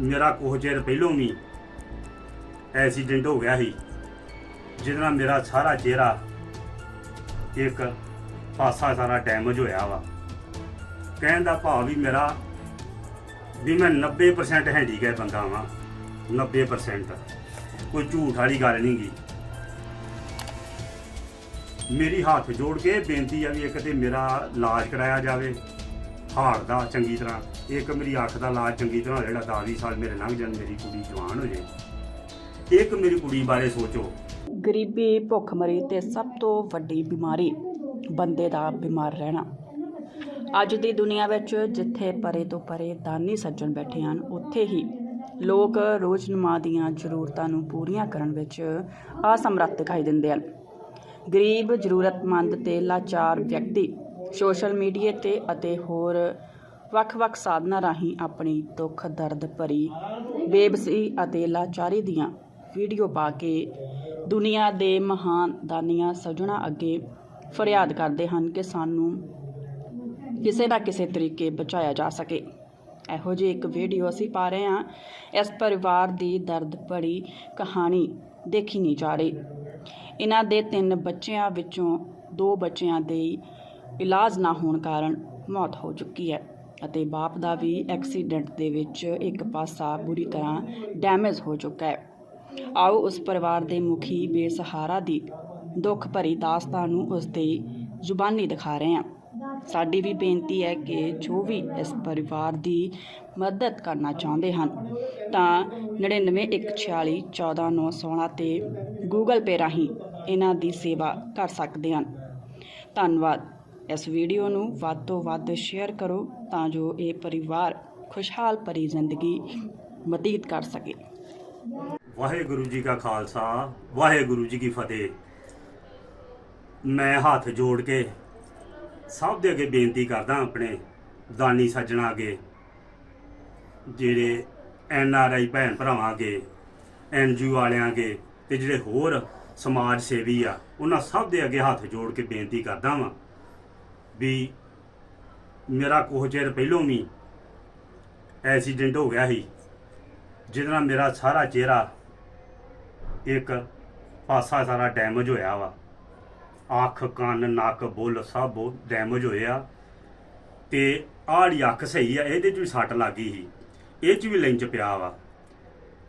ਮੇਰਾ ਕੁਝ ਚਿਰ ਪਹਿਲੋਂ ਵੀ ਐਕਸੀਡੈਂਟ ਹੋ ਗਿਆ ਸੀ, ਜਿਹਦੇ ਨਾਲ ਮੇਰਾ ਸਾਰਾ ਚਿਹਰਾ ਇੱਕ ਪਾਸਾ ਸਾਰਾ ਡੈਮੇਜ ਹੋਇਆ ਵਾ। ਕਹਿਣ ਦਾ ਭਾਵ ਵੀ ਮੇਰਾ ਵੀ ਮੈਂ 90% ਹੈਂਡੀਕੈਪ ਬੰਦਾ ਵਾਂ 90% ਕੋਈ ਝੂਠ ਵਾਲੀ ਗੱਲ ਨਹੀਂ ਗੀ। ਮੇਰੀ ਹੱਥ ਜੋੜ ਕੇ ਬੇਨਤੀ ਆ ਵੀ ਇੱਕ ਤੇ ਮੇਰਾ ਇਲਾਜ ਕਰਾਇਆ ਜਾਵੇ ਹਾਰਟ ਚੰਗੀ ਤਰ੍ਹਾਂ, ਇੱਕ ਮੇਰੀ ਅੱਖ ਦਾ ਇਲਾਜ ਚੰਗੀ ਤਰ੍ਹਾਂ ਜਿਹੜਾ 10 ਸਾਲ ਮੇਰੇ ਲੰਘ ਜਾਣ, ਮੇਰੀ ਕੁੜੀ ਜਵਾਨ ਹੋ ਜੇ ਇੱਕ ਮੇਰੀ ਕੁੜੀ ਬਾਰੇ ਸੋਚੋ। ਗਰੀਬੀ ਭੁੱਖਮਰੀ ਤੇ ਸਭ ਤੋਂ ਵੱਡੀ ਬਿਮਾਰੀ ਬੰਦੇ ਦਾ ਬਿਮਾਰ ਰਹਿਣਾ। ਅੱਜ ਦੀ ਦੁਨੀਆ ਵਿੱਚ ਜਿੱਥੇ ਪਰੇ ਤੋਂ ਪਰੇ ਦਾਨੀ ਸੱਜਣ ਬੈਠੇ ਹਨ, ਉੱਥੇ ਹੀ ਲੋਕ ਰੋਜ਼ਨਮਾ ਦੀਆਂ ਜ਼ਰੂਰਤਾਂ ਨੂੰ ਪੂਰੀਆਂ ਕਰਨ ਵਿੱਚ ਅਸਮਰੱਥ ਦਿਖਾਈ ਦਿੰਦੇ ਹਨ। ਗਰੀਬ, ਜ਼ਰੂਰਤਮੰਦ ਤੇ ਲਾਚਾਰ ਵਿਅਕਤੀ ਸੋਸ਼ਲ ਮੀਡੀਆ ਤੇ ਅਤੇ ਹੋਰ ਵੱਖ-ਵੱਖ ਸਾਧਨਾਂ ਰਾਹੀਂ ਆਪਣੀ ਦੁੱਖ, ਦਰਦ ਭਰੀ, ਬੇਬਸੀ ਅਤੇ ਲਾਚਾਰੀ ਦੀਆਂ ਵੀਡੀਓ ਪਾ ਕੇ ਦੁਨੀਆ ਦੇ ਮਹਾਨ ਦਾਨੀਆਂ ਸੱਜਣਾ ਅੱਗੇ ਫਰਿਆਦ ਕਰਦੇ ਹਨ ਕਿ ਸਾਨੂੰ ਕਿਸੇ ਨਾ ਕਿਸੇ ਤਰੀਕੇ ਬਚਾਇਆ ਜਾ ਸਕੇ। ਇਹੋ ਜਿਹੀ ਇੱਕ ਵੀਡੀਓ ਅਸੀਂ ਪਾ ਰਹੇ ਹਾਂ। ਇਸ ਪਰਿਵਾਰ ਦੀ ਦਰਦ ਭਰੀ ਕਹਾਣੀ ਦੇਖੀ ਨਹੀਂ ਜਾ ਰਹੀ। ਇਹਨਾਂ ਦੇ ਤਿੰਨ ਬੱਚਿਆਂ ਵਿੱਚੋਂ ਦੋ ਬੱਚਿਆਂ ਦੇ ਇਲਾਜ ਨਾ ਹੋਣ ਕਾਰਨ ਮੌਤ ਹੋ ਚੁੱਕੀ ਹੈ ਅਤੇ ਬਾਪ ਦਾ ਵੀ ਐਕਸੀਡੈਂਟ ਦੇ ਵਿੱਚ ਇੱਕ ਪਾਸਾ ਬੁਰੀ ਤਰ੍ਹਾਂ ਡੈਮੇਜ ਹੋ ਚੁੱਕਾ ਹੈ। ਆਓ ਉਸ ਪਰਿਵਾਰ ਦੇ ਮੁਖੀ ਬੇਸਹਾਰਾ ਦੀ ਦੁੱਖ ਭਰੀ ਦਾਸਤਾਨ ਨੂੰ ਉਸ ਦੇ ਜ਼ੁਬਾਨੀ ਦਿਖਾ ਰਹੇ ਹਾਂ। ਸਾਡੀ ਵੀ ਬੇਨਤੀ ਹੈ ਕਿ ਜੋ ਵੀ ਇਸ ਪਰਿਵਾਰ ਦੀ ਮਦਦ ਕਰਨਾ ਚਾਹੁੰਦੇ ਹਨ, ਤਾਂ 9914414916 ਤੇ ਗੂਗਲ ਪੇ ਰਾਹੀਂ ਇਹਨਾਂ ਦੀ ਸੇਵਾ ਕਰ ਸਕਦੇ ਹਨ। ਧੰਨਵਾਦ। ਇਸ ਵੀਡੀਓ ਨੂੰ ਵੱਧ ਤੋਂ ਵੱਧ ਸ਼ੇਅਰ ਕਰੋ ਤਾਂ ਜੋ ਇਹ ਪਰਿਵਾਰ ਖੁਸ਼ਹਾਲ ਭਰੀ ਜ਼ਿੰਦਗੀ ਬਤੀਤ ਕਰ ਸਕੇ। ਵਾਹਿਗੁਰੂ ਜੀ ਕਾ ਖਾਲਸਾ, ਵਾਹਿਗੁਰੂ ਜੀ ਕੀ ਫਤਿਹ। ਮੈਂ ਹੱਥ ਜੋੜ ਕੇ ਸਭ ਦੇ ਅੱਗੇ ਬੇਨਤੀ ਕਰਦਾ ਆਪਣੇ ਦਾਨੀ ਸੱਜਣਾ ਅੱਗੇ, ਜਿਹੜੇ ਐਨ ਆਰ ਆਈ ਭੈਣ ਭਰਾਵਾਂ ਅੱਗੇ, ਐਨ ਜੀ ਵਾਲਿਆਂ ਅੱਗੇ ਤੇ ਜਿਹੜੇ ਹੋਰ ਸਮਾਜ ਸੇਵੀ ਆ, ਉਹਨਾਂ ਸਭ ਦੇ ਅੱਗੇ ਹੱਥ ਜੋੜ ਕੇ ਬੇਨਤੀ ਕਰਦਾ ਵਾਂ। ਵੀ ਮੇਰਾ ਕੁਝ ਚਿਰ ਪਹਿਲੋਂ ਵੀ ਐਕਸੀਡੈਂਟ ਹੋ ਗਿਆ ਸੀ, ਜਿਹਦੇ ਨਾਲ ਮੇਰਾ ਸਾਰਾ ਚਿਹਰਾ ਇੱਕ ਪਾਸਾ ਸਾਰਾ ਡੈਮੇਜ ਹੋਇਆ ਵਾ। ਅੱਖ, ਕੰਨ, ਨੱਕ, ਬੁੱਲ ਸਭ ਬਹੁਤ ਡੈਮੇਜ ਹੋਇਆ ਆ। ਤੇ ਆੜੀ ਅੱਖ ਸਹੀ ਆ, ਇਹਦੇ 'ਚ ਵੀ ਸੱਟ ਲੱਗੀ ਸੀ। ਇਹ 'ਚ ਵੀ ਲੈਂਚ ਪਿਆ ਵਾ।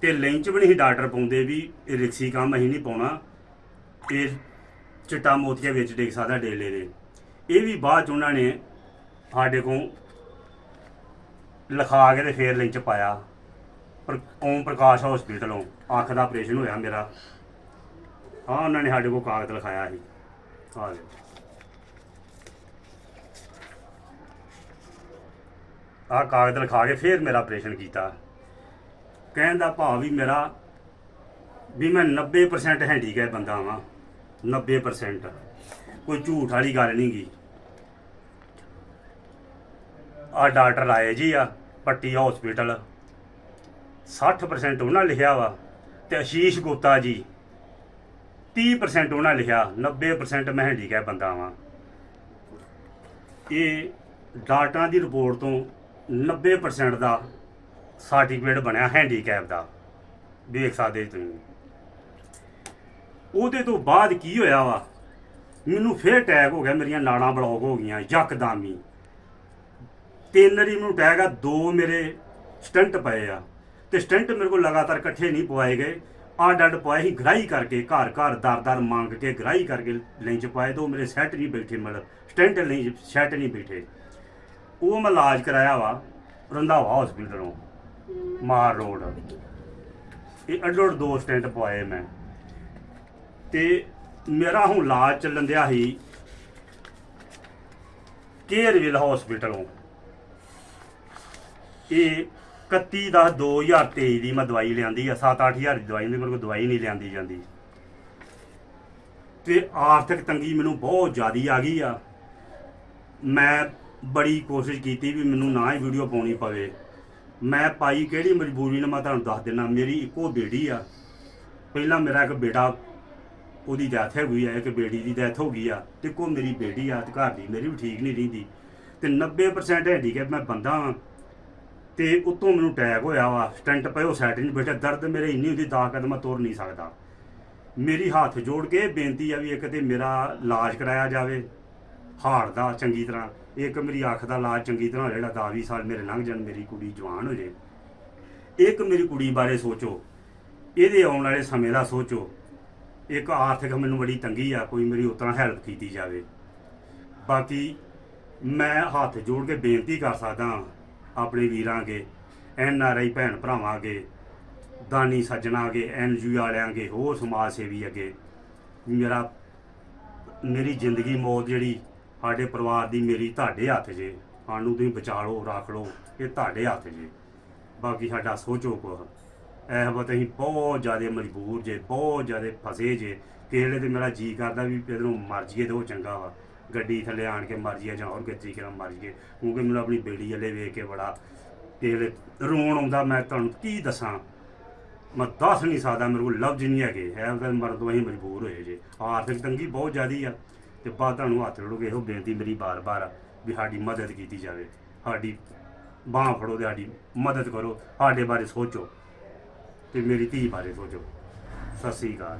ਤੇ ਲੈਂਚ ਵੀ ਨਹੀਂ ਡਾਕਟਰ ਪਾਉਂਦੇ ਵੀ ਇਹ ਰਿਕਸੀ ਕੰਮ ਅਸੀਂ ਨਹੀਂ ਪਾਉਣਾ। ਇਹ ਚਿੱਟਾ ਮੋਤੀਆ ਵਿੱਚ ਡਿੱਗ ਸਕਦਾ ਡੇਲੇ ਦੇ। ਇਹ ਵੀ ਬਾਅਦ ਚ ਉਹਨਾਂ ਨੇ ਸਾਡੇ ਕੋਲ ਲਿਖਾ ਕੇ ਤੇ ਫੇਰ ਲਿੰਚ ਪਾਇਆ। ਪਰ ਓਮ ਪ੍ਰਕਾਸ਼ ਹਸਪੀਟਲੋਂ ਅੱਖ ਦਾ ਆਪਰੇਸ਼ਨ ਹੋਇਆ ਮੇਰਾ। ਹਾਂ, ਉਹਨਾਂ ਨੇ ਸਾਡੇ ਕੋਲ ਕਾਗਜ਼ ਲਿਖਾਇਆ ਸੀ। ਆ ਲਓ ਆਹ ਕਾਗਜ਼ ਲਿਖਾ ਕੇ ਫੇਰ ਮੇਰਾ ਆਪਰੇਸ਼ਨ ਕੀਤਾ। ਕਹਿਣ ਦਾ ਭਾਵ ਵੀ ਮੇਰਾ ਵੀ ਮੈਂ 90% ਹੈਂਡੀਕੈਪ ਬੰਦਾ ਵਾਂ। 90% ਕੋਈ ਝੂਠ ਵਾਲੀ ਗੱਲ ਨਹੀਂ ਗੀ। ਆ ਡਾਕਟਰ ਆਏ ਜੀ ਆ, ਪੱਟੀ ਹਸਪੀਟਲ 60% ਉਹਨਾਂ ਲਿਖਿਆ ਵਾ ਤੇ ਅਸ਼ੀਸ਼ ਗੁਪਤਾ ਜੀ 30% ਉਹਨਾਂ ਲਿਖਿਆ 90% ਮੈਂ ਹੈਂਡੀਕੈਪ ਬੰਦਾ ਵਾਂ। ਇਹ ਡਾਕਟਰਾਂ ਦੀ ਰਿਪੋਰਟ ਤੋਂ 90% ਦਾ ਸਰਟੀਫਿਕੇਟ ਬਣਿਆ ਹੈਂਡੀਕੈਪ ਦਾ। ਦੇਖ ਸਕਦੇ ਤੁਸੀਂ। ਉਹਦੇ ਤੋਂ ਬਾਅਦ ਕੀ ਹੋਇਆ ਵਾ? ਮੈਨੂੰ ਫੇਰ ਅਟੈਕ ਹੋ ਗਿਆ, ਮੇਰੀਆਂ ਨਾੜਾਂ ਬਲੌਕ ਹੋ ਗਈਆਂ, ਯਕਦਮ ਹੀ। ਤਿੰਨ ਵਾਰੀ ਮੈਨੂੰ ਟੈਗ ਆ, ਦੋ ਮੇਰੇ ਸਟੰਟ ਪਏ ਆ। ਤੇ ਸਟੰਟ ਮੇਰੇ ਕੋਲ ਲਗਾਤਾਰ ਇਕੱਠੇ ਨਹੀਂ ਪਵਾਏ ਗਏ। ਅੱਡ ਅੱਡ ਪਵਾਏ ਸੀ ਗ੍ਰਾਈ ਕਰਕੇ, ਘਰ ਘਰ ਦਰ ਦਰ ਮੰਗ ਕੇ ਗ੍ਰਾਈ ਕਰਕੇ ਲੈਂਚ ਪਾਏ ਤੇ ਉਹ ਮੇਰੇ ਸੈੱਟ ਨਹੀਂ ਬੈਠੇ, ਮਤਲਬ ਸਟੰਟ ਨਹੀਂ ਸੈੱਟ ਨਹੀਂ ਬੈਠੇ। ਉਹ ਮੈਂ ਇਲਾਜ ਕਰਾਇਆ ਵਾ, ਰੰਧਾਵਾ ਹਸਪੀਟਲੋਂ ਮਾਰ ਰੋਡ। ਇਹ ਅੱਡੋੜ ਦੋ ਸਟੈਂਟ ਪਵਾਏ ਮੈਂ। ਤੇ ਮੇਰਾ ਹੁਣ ਇਲਾਜ ਚੱਲਣ ਦਿਆ ਸੀ, ਕੇਅਰਵਿਲ ਹਸਪੀਟਲੋਂ ਇਹ 31 10 2023 ਦੀ ਮੈਂ ਦਵਾਈ ਲਿਆਂਦੀ ਆ 7-8000 ਦੀ ਦਵਾਈ ਨਹੀਂ ਮੇਰੇ ਕੋਲ ਦਵਾਈ ਨਹੀਂ ਲਿਆਂਦੀ ਜਾਂਦੀ। ਤੇ ਆਰਥਿਕ ਤੰਗੀ ਮੈਨੂੰ ਬਹੁਤ ਜ਼ਿਆਦੀ ਆ ਗਈ ਆ। ਮੈਂ ਬੜੀ ਕੋਸ਼ਿਸ਼ ਕੀਤੀ ਵੀ ਮੈਨੂੰ ਨਾ ਹੀ ਵੀਡੀਓ ਪਾਉਣੀ ਪਵੇ। ਮੈਂ ਪਾਈ ਕਿਹੜੀ ਮਜਬੂਰੀ ਨਾਲ ਮੈਂ ਤੁਹਾਨੂੰ ਦੱਸ ਦਿੰਦਾ ਮੇਰੀ ਇੱਕੋ ਬੇਟੀ ਆ। ਪਹਿਲਾਂ ਮੇਰਾ ਇੱਕ ਬੇਟਾ, ਉਹਦੀ ਡੈਥ ਹੋ ਗਈ ਆ, ਇੱਕ ਬੇਟੀ ਦੀ ਡੈਥ ਹੋ ਗਈ ਆ, ਤੇ ਕੋ ਮੇਰੀ ਬੇਟੀ ਆ, ਤੇ ਘਰ ਦੀ ਮੇਰੀ ਵੀ ਠੀਕ ਨਹੀਂ ਰਹਿੰਦੀ। ਤੇ 90% ਹੈਂਡੀਕੈਪ ਮੈਂ ਬੰਦਾ ਹਾਂ ਤੇ ਉੱਤੋਂ ਮੈਨੂੰ ਅਟੈਕ ਹੋਇਆ ਵਾ। ਸਟੈਂਟ ਪਏ, ਉਹ ਸਾਈਡ ਨਹੀਂ ਬੈਠਾ। ਦਰਦ ਮੇਰੇ ਇੰਨੀ ਹੁੰਦੀ ਦਾ ਕਦਮ ਮੈਂ ਤੁਰ ਨਹੀਂ ਸਕਦਾ। ਮੇਰੀ ਹੱਥ ਜੋੜ ਕੇ ਬੇਨਤੀ ਆ ਵੀ ਇੱਕ ਤੇ ਮੇਰਾ ਇਲਾਜ ਕਰਾਇਆ ਜਾਵੇ ਹਾਰ ਦਾ ਚੰਗੀ ਤਰ੍ਹਾਂ। ਇੱਕ ਮੇਰੀ ਅੱਖ ਦਾ ਇਲਾਜ ਚੰਗੀ ਤਰ੍ਹਾਂ ਹੋ ਜਿਹੜਾ 10 ਸਾਲ ਮੇਰੇ ਲੰਘ ਜਾਣ, ਮੇਰੀ ਕੁੜੀ ਜਵਾਨ ਹੋ ਜੇ ਇੱਕ ਮੇਰੀ ਕੁੜੀ ਬਾਰੇ ਸੋਚੋ। ਇਹਦੇ ਆਉਣ ਵਾਲੇ ਸਮੇਂ ਦਾ ਸੋਚੋ। ਇੱਕ ਆਰਥਿਕ ਮੈਨੂੰ ਬੜੀ ਤੰਗੀ ਆ, ਕੋਈ ਮੇਰੀ ਉਤਰਾ ਹੈਲਪ ਕੀਤੀ ਜਾਵੇ। ਬਾਕੀ ਮੈਂ ਹੱਥ ਜੋੜ ਕੇ ਬੇਨਤੀ ਕਰ ਸਕਦਾ ਆਪਣੇ ਵੀਰਾਂ ਅਗੇ, ਐਨ ਆਰ ਆਈ ਭੈਣ ਭਰਾਵਾਂ ਅਗੇ, ਦਾਨੀ ਸੱਜਣਾ ਅਗੇ, ਐਨ ਜੀ ਵਾਲਿਆਂ ਅਗੇ, ਹੋਰ ਸਮਾਜ ਸੇਵੀ ਅਗੇ। ਮੇਰਾ, ਮੇਰੀ ਜ਼ਿੰਦਗੀ ਮੌਤ ਜਿਹੜੀ ਸਾਡੇ ਪਰਿਵਾਰ ਦੀ ਮੇਰੀ ਤੁਹਾਡੇ ਹੱਥ ਜੇ। ਸਾਨੂੰ ਤੁਸੀਂ ਬਚਾ ਲਓ ਰੱਖ ਲਓ ਇਹ ਤੁਹਾਡੇ ਹੱਥ ਜੇ। ਬਾਕੀ ਸਾਡਾ ਸੋਚੋ ਕੋ ਇਹ ਵਕਤ ਅਸੀਂ ਬਹੁਤ ਜ਼ਿਆਦਾ ਮਜਬੂਰ ਜੇ, ਬਹੁਤ ਜ਼ਿਆਦਾ ਫਸੇ ਜੇ। ਕਿਸੇ ਵੇਲੇ ਤੇ ਮੇਰਾ ਜੀ ਕਰਦਾ ਵੀ ਇਧਰੋਂ ਮਰ ਜੀਏ ਤੇ ਉਹ ਚੰਗਾ ਵਾ। ਗੱਡੀ ਥੱਲੇ ਆਣ ਕੇ ਮਰ ਜੀਏ ਜਾਂ ਹੋਰ ਕਿਸੇ ਤਰੀਕੇ ਮਰ ਜੀਏ ਕਿਉਂਕਿ ਮੈਨੂੰ ਆਪਣੀ ਬੇੜੀ ਵਾਲੇ ਵੇਖ ਕੇ ਬੜਾ ਕਿਸੇ ਰੋਣ ਆਉਂਦਾ, ਮੈਂ ਤੁਹਾਨੂੰ ਕੀ ਦੱਸਾਂ? ਮੈਂ ਦੱਸ ਨਹੀਂ ਸਕਦਾ, ਮੇਰੇ ਕੋਲ ਲਫ਼ਜ਼ ਨਹੀਂ ਹੈਗੇ। ਹੈ ਫਿਰ ਮਰਨ ਤੋਂ ਅਸੀਂ ਮਜਬੂਰ ਹੋਏ ਜੇ। ਆਰਥਿਕ ਤੰਗੀ ਬਹੁਤ ਜ਼ਿਆਦੀ ਆ ਤੇ ਬਾਅਦ ਤੁਹਾਨੂੰ ਹੱਥ ਜੋੜੋਗੇ ਇਹੋ ਬੇਨਤੀ ਮੇਰੀ ਬਾਰ-ਬਾਰ ਵੀ ਸਾਡੀ ਮਦਦ ਕੀਤੀ ਜਾਵੇ। ਸਾਡੀ ਬਾਹ ਫੜੋ ਤੇ ਸਾਡੀ ਮਦਦ ਕਰੋ। ਸਾਡੇ ਬਾਰੇ ਸੋਚੋ ਤੇ ਮੇਰੀ ਧੀ ਬਾਰੇ ਸੋਚੋ। ਸਤਿ ਸ੍ਰੀ ਅਕਾਲ।